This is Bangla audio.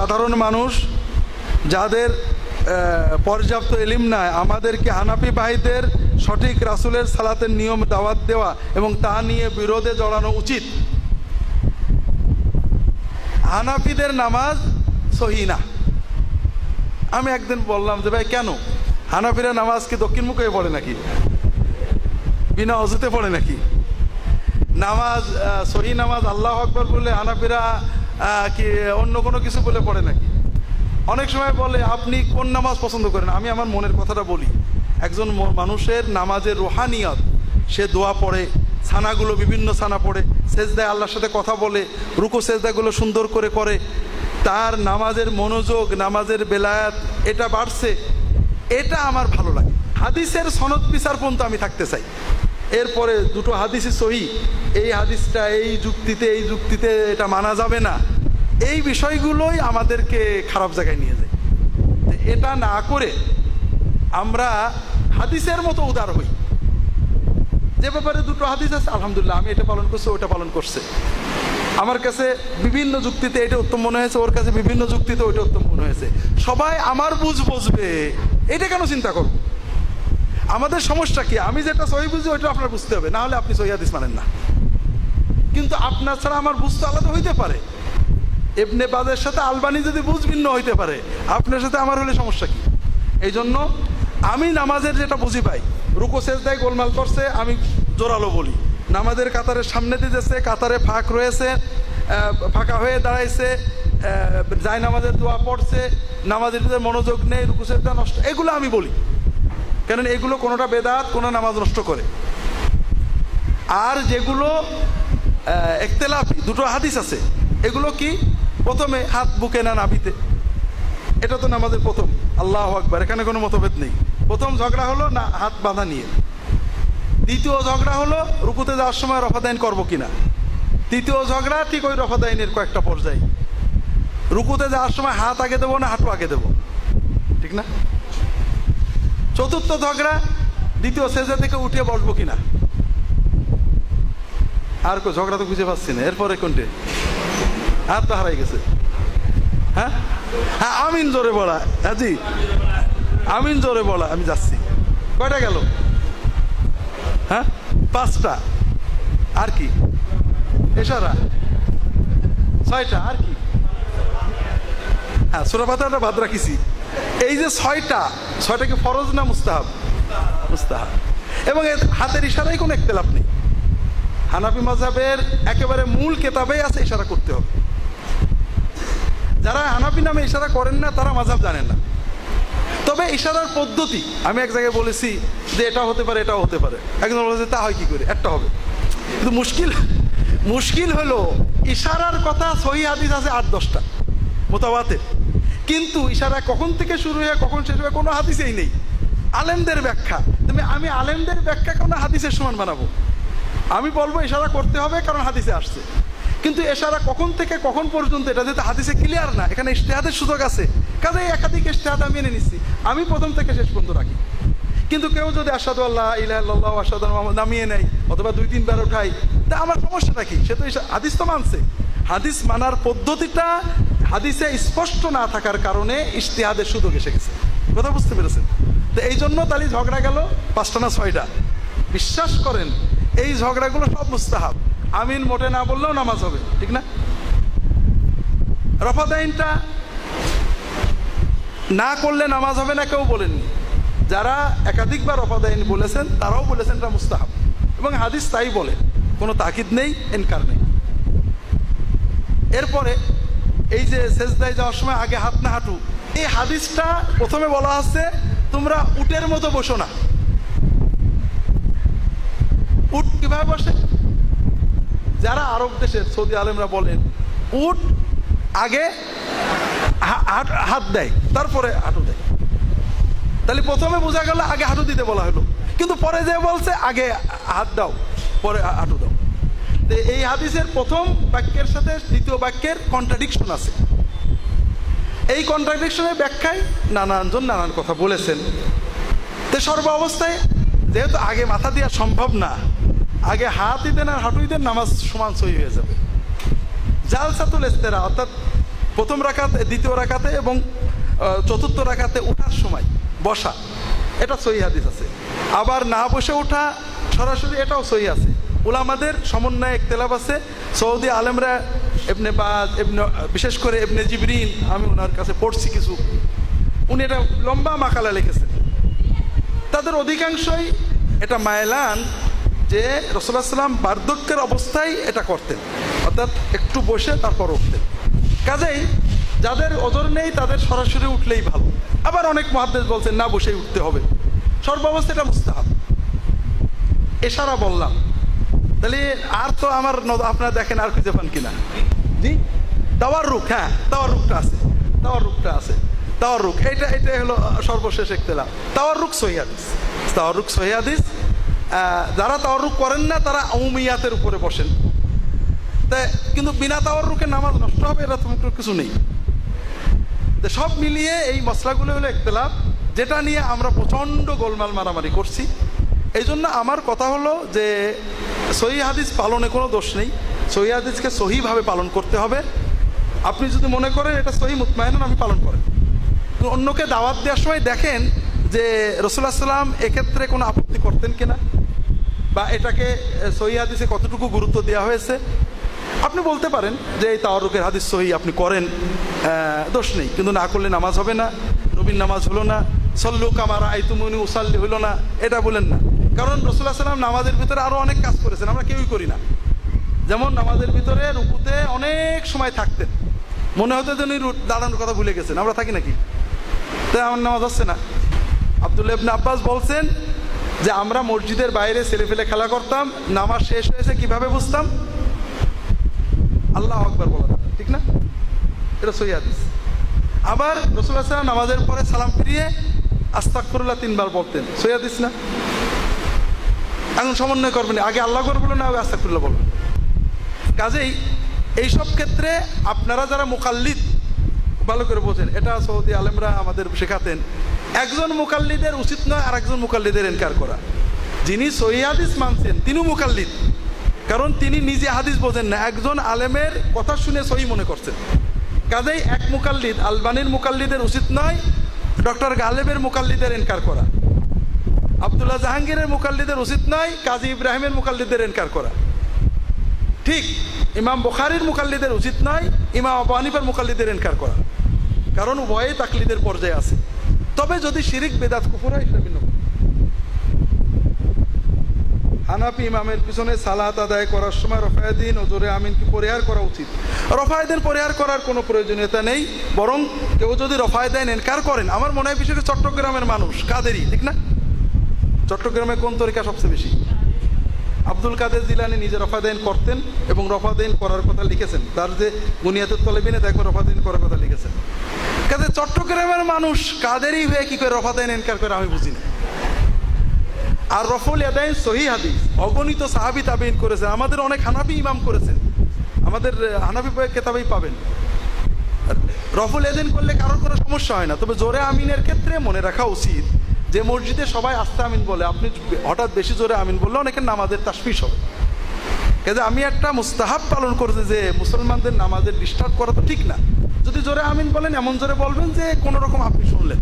সাধারণ মানুষ যাদের পর্যাপ্ত এলিম নাই, আমাদেরকে হানাফি ভাইদের সঠিক রাসুলের সালাতের নিয়ম দাওয়াত দেওয়া এবং তা নিয়ে বিরোধে জড়ানো উচিত। হানাফিদের নামাজ সহি না। আমি একদিন বললাম যে, ভাই, কেন? হানাফিরা নামাজ কি দক্ষিণ মুখে পড়ে নাকি? বিনা অজুতে পড়ে নাকি? নামাজ সহি নামাজ আল্লাহ আকবর বলে হানাফিরা কি অন্য কোনো কিছু বলে পড়ে নাকি? অনেক সময় বলে, আপনি কোন নামাজ পছন্দ করেন? আমি আমার মনের কথাটা বলি। একজন মানুষের নামাজের রোহানিয়ত, সে দোয়া পড়ে, ছানাগুলো বিভিন্ন ছানা পড়ে, সেজদায় আল্লাহর সাথে কথা বলে, রুকু সেজদাগুলো সুন্দর করে করে, তার নামাজের মনোযোগ, নামাজের বেলায়াত, এটা বাড়ছে। এটা আমার ভালো লাগে। হাদিসের সনদ বিচার পর্যন্ত আমি থাকতে চাই। এরপরে দুটো হাদিসই সহি। এই হাদিসটা, এই যুক্তিতে এই যুক্তিতে এটা মানা যাবে না। এই বিষয়গুলোই আমাদেরকে খারাপ জায়গায় নিয়ে যায়। এটা না করে আমরা হাদিসের মতো উদার হই। যে ব্যাপারে দুটো হাদিস আছে, আলহামদুলিল্লাহ, আমি এটা পালন করছি, ওটা পালন করছে। আমার কাছে বিভিন্ন যুক্তিতে এটা উত্তম মনে হয়েছে, ওর কাছে বিভিন্ন যুক্তিতে ওইটা উত্তম মনে হয়েছে। সবাই আমার বুঝ বুঝবে, এটা কেন চিন্তা করব? আমাদের সমস্যা কি? আমি যেটা সহি বুঝি, ওইটা আপনার বুঝতে হবে। না হলে আপনি সহি হাদিস মানেন না। কিন্তু আপনার ছাড়া আমার বুঝতে আলাদা হইতে পারে। এবনে বাদের সাথে আলবানি যদি বুঝ ভিন্ন হইতে পারে, আপনার সাথে আমার হলে সমস্যা কি? এই জন্য আমি নামাজের যেটা বুঝি পাই রুকো শেষ দেয় গোলমাল করছে, আমি জোরালো বলি। নামাজের কাতারের সামনে দিতেছে, কাতারে ফাঁক রয়েছে ফাঁকা হয়ে দাঁড়াইছে যাই নামাজের দোয়া পড়ছে, নামাজের মনোযোগ নেই, রুকু, সেজদা নষ্ট, এগুলো আমি বলি। কেন এগুলো কোনোটা বেদাত কোনো নামাজ নষ্ট করে। আর যেগুলো একতেলাফি দুটো হাদিস আছে। এগুলো কি? প্রথমে হাত বুকে না নাভিতে। এটা তো নামাজের প্রথম। আল্লাহ আকবার, এখানে কোনো মতভেদ নেই। প্রথম ঝগড়া হলো না, হাত বাঁধা নিয়ে। দ্বিতীয় ঝগড়া হলো, রুকুতে যাওয়ার সময় রফাদাইন করব কিনা। তৃতীয় ঝগড়া, ঠিক ওই রফাদাইনের কয়েকটা পর্যায়ে। রুকুতে যাওয়ার সময় হাত আগে দেবো না, হাঁটু আগে দেবো? ঠিক না? চতুর্থ ঝগড়া, দ্বিতীয় সেজা থেকে উঠে বসবো কিনা? আর কো ঝগড়া তো খুঁজে পাচ্ছি না, এরপরে কোনটে? আর তো হারাই গেছে। হ্যাঁ? হ্যাঁ আমিন জোরে বলা। হ্যাঁ জি। আমিন জোরে বলা, আমি যাচ্ছি। কয়টা গেল? হ্যাঁ? পাঁচটা। আর কি? এসারা ছয়টা। আর কি? হ্যাঁ সুরাপাতাটা বাদ রাখিছি। এই যে ছয়টা ছয়টা কি ফরজ না মুস্তাহাব? মুস্তাহাব। এবং এর হাতের ইশারায় কোনো একতেলাপ নেই। হানাফি মাঝাবের একেবারে মূল কেতাবেই আছে ইশারা করতে হবে। যারা হানাফি নামে ইশারা করেন না, তারা মাঝাব জানেন না। তবে ইশারার পদ্ধতি, আমি এক জায়গায় বলেছি যে এটা হতে পারে, এটাও হতে পারে। একজন বলেছে, তা হয় কি করে? একটা হবে। কিন্তু মুশকিল মুশকিল হলো, ইশারার কথা সহি হাদিস আছে আট, দশটা। মোতাবাতের। কিন্তু ইশারা কখন থেকে শুরু হয়ে কখন শেষ হবে কোনো হাদিসেই নেই। আলেমদের ব্যাখ্যা। তুমি, আমি আলেমদের ব্যাখ্যা কোনো হাদিসের সমান বানাবো? আমি বলব ইশারা করতে হবে কারণ হাদিসে আসছে। কিন্তু এশারা কখন থেকে কখন পর্যন্ত, এটা যেহেতু হাদিসে ক্লিয়ার না, এখানে ইশতেহাদের সুযোগ আছে। কাজে একাধিক ইশতেহাদ আমি এনে নিচ্ছি। আমি প্রথম থেকে শেষ পর্যন্ত রাখি। কিন্তু কেউ যদি আসাদু আল্লাহ ইলাহ আসাদ নামিয়ে নেয়, অথবা দুই, তিনবার উঠাই তা আমার সমস্যাটা কি? সে তো হাদিস তো মানছে। হাদিস মানার পদ্ধতিটা হাদিসে স্পষ্ট না থাকার কারণে ইশতেহাদের সুযোগ এসে গেছে। কথা বুঝতে পেরেছেন? তো এই জন্য তাহলে ঝগড়া গেল পাঁচটা না ছয়টা? বিশ্বাস করেন, এই ঝগড়াগুলো সব মুস্তাহাব। আমিন মোটে না বললেও নামাজ হবে, ঠিক না? রফাদাইনটা না করলে নামাজ হবে না, কেউ বলেননি। যারা একাধিকবার রফাদাইন বলেছেন, তারাও বলেছেন এটা মুস্তাহাব। এবং হাদিস তাই বলে, কোনো তাকিদ নেই, এনকার নেই। এরপরে এই যে সেজদায় যাওয়ার সময় আগে হাত না হাঁটু। এই হাদিসটা প্রথমে বলা হচ্ছে তোমরা উটের মতো বসো না। উট কীভাবে বসে? যারা আরব দেশের, সৌদি আলেমরা বলেন, উট আগে হাত- দেয়, তারপরে হাঁটু দেয়। তাহলে প্রথমে বোঝা গেল আগে হাঁটু দিতে বলা হলো। কিন্তু পরে যে বলছে, আগে হাত দাও, পরে হাঁটু দাও। এই হাদিসের প্রথম বাক্যের সাথে দ্বিতীয় বাক্যের কন্ট্রাডিকশন আছে। এই কন্ট্রাডিকশনের ব্যাখ্যায় নানানজন নানান কথা বলেছেন। তো সর্ব অবস্থায় যেহেতু আগে মাথা দেওয়া সম্ভব না, আগে হাতই দেন আর হাঁটুই দেন নামাজ সমান সই হয়ে যাবে। জালসাতুল ইস্তেরা, অর্থাৎ প্রথম রাকাতে, দ্বিতীয় রাকাতে এবং চতুর্থ রাকাতে ওঠার সময় বসা, এটা সহি হাদিস আছে। আবার না বসে ওঠা সরাসরি এটাও সহি আছে। ওলামাদের সমন্বয়ে একতেলাপ আছে। সৌদি আলেমরা এমনি বাজ এমনি বিশেষ করে এমনি জিবরিন আমি ওনার কাছে পড়ছি কিছু। উনি এটা লম্বা মাকালা লিখেছেন। তাদের অধিকাংশই এটা মায়লান যে রসুল্লাহ সাল্লাম বার্ধক্যের অবস্থায় এটা করতেন। অর্থাৎ একটু বসে তারপর উঠতেন। কাজেই যাদের ওজর নেই তাদের সরাসরি উঠলেই ভালো। আবার অনেক মহাদেশ বলছেন, না, বসেই উঠতে হবে। সর্বাবস্থা এটা মুস্তাহাব। এশারা বললাম তাহলে আর তো আমার আপনারা দেখেন আর খুঁজে পান কিনা। জি? তাওয়ার রুখ হ্যাঁ তাওয়ার রুখটা আছে তাওয়ার রুখটা আছে তাওয়ার রুখ এটা এটা হলো সর্বশেষ একতেলাম তাওয়ার রুখ সহিয়াদিস তাওয়ার রুখ সহিয়াদিস যারা তাওয়ার রুখ করেন না তারা অমুমিয়াতের উপরে বসেন। তা কিন্তু বিনা তাওয়ার রুখে নামাজ নষ্ট হবে এটা তুমি কিছু নেই। সব মিলিয়ে এই মশলাগুলো হলো একতলাফ যেটা নিয়ে আমরা প্রচণ্ড গোলমাল মারামারি করছি। এই জন্য আমার কথা হলো যে সহি হাদিস পালনে কোনো দোষ নেই। সহি হাদিসকে সহিভাবে পালন করতে হবে। আপনি যদি মনে করেন এটা সহি মুতমায়ন আমি পালন করেন অন্যকে দাওয়াত দেওয়ার সময় দেখেন যে রসুল্লাহ সাল্লাম এক্ষেত্রে কোনো আপত্তি করতেন কিনা? বা এটাকে সহি হাদিসে কতটুকু গুরুত্ব দেওয়া হয়েছে? আপনি বলতে পারেন যে এই তাওয়ারুকের হাদিস সহি, আপনি করেন দোষ নেই। কিন্তু না করলে নামাজ হবে না নবীন নামাজ হলো না, সল্লু কামারা আইতুমনি উসাল্লি হলো না, এটা বলেন না। কারণ রসুল্লাহ সাল্লাম নামাজের ভিতরে আরও অনেক কাজ করেছেন, আমরা কেউই করি না। যেমন নামাজের ভিতরে রুকুতে অনেক সময় থাকতেন। মনে হতো যে উনি দাঁড়ানোর কথা ভুলে গেছেন। আমরা থাকি নাকি? তাই আমার নামাজ হচ্ছে না। আবদুল্লাহ আব্বাস বলছেন যে, আমরা মসজিদের বাইরে ছেলে ফেলে খেলা করতাম, নামাজ শেষ হয়েছে কীভাবে বুঝতাম? আল্লাহ আকবার বলা ঠিক না? এটা সহি হাদিস। আবার রসুল্লাহ সাল্লাম নামাজের পরে সালাম ফিরিয়ে আস্তাকফরুল্লাহ তিনবার বলতেন। সহি হাদিস না? এখন সমন্বয় করবেন আগে আল্লাহ করে না আগে আস্তাকফরুল্লাহ বলবেন। কাজেই এইসব ক্ষেত্রে আপনারা যারা মোকাল্লিদ, ভালো করে বোঝেন, এটা সৌদি আলেমরা আমাদের শেখাতেন, একজন মুকাল্লিদের উচিত নয় আর একজন মুকাল্লিদের এনকার করা। যিনি সহি হাদিস মানছেন, তিনিও মুকাল্লিদ। কারণ তিনি নিজে হাদিস বোঝেন না, একজন আলেমের কথা শুনে সহি মনে করছেন। কাজেই এক মুকাল্লিদ, আলবানির মুকাল্লিদের উচিত নয়, ডক্টর গালেবের মুকাল্লিদের এনকার করা। আবদুল্লাহ জাহাঙ্গীরের মুকাল্লিদের উচিত নয় কাজী ইব্রাহিমের মুকাল্লিদের এনকার করা। ঠিক, ইমাম বুখারির মুকাল্লিদের উচিত নয় ইমাম আবু হানিফার মুকাল্লিদের এনকার করা। কারণ উভয়ে তাকলিদের পর্যায়ে আছে। তবে যদি শিরিক, বেদাত, কুফুর হয় সেটা ভিন্ন। হানাফি ইমামের পিছনে সালাত আদায় করার সময় রফায়দিন ও জোরে আমিনকে পরিহার করা উচিত। রফায়দিন পরিহার করার কোনো প্রয়োজনীয়তা নেই, বরং কেউ যদি রফায়দাইন এনকার করেন। আমার মনে হয় করে চট্টগ্রামের মানুষ, কাদেরই, ঠিক না? চট্টগ্রামে কোন তরিকা সবচেয়ে বেশি? আব্দুল কাদের জিলানি নিজে রফাদাইন করতেন এবং রফাদাইন করার কথা লিখেছেন। তার যে বুনিয়াতের তলেবিনে দেখো রফাদাইন করার কথা লিখেছেন। কাজে চট্টগ্রামের মানুষ কাদেরই হয়ে কি করে রফাদাইন এনকার করে আমি বুঝি না। আর রফল ইয়াদাইন সহি হাদিস। অগণিত সাহাবি তাবিন করেছেন আমাদের অনেক হানাবি ইমাম করেছেন। আমাদের হানাফি কেতাবেই পাবেন। রফল এদিন করলে কারোর কোনো সমস্যা হয় না। তবে জোরে আমিনের ক্ষেত্রে মনে রাখা উচিত যে মসজিদে সবাই আস্তে আমিন বলে, আপনি হঠাৎ বেশি জোরে আমিন বললে অনেকের নামাজের তাসফিস হবে। কাজে আমি একটা মুস্তাহাব পালন করছি যে মুসলমানদের নামাজের ডিস্টার্ব করা তো ঠিক না। যদি জোরে আমিন বলেন, এমন জোরে বলবেন যে কোনো রকম আপনি শুনলেন।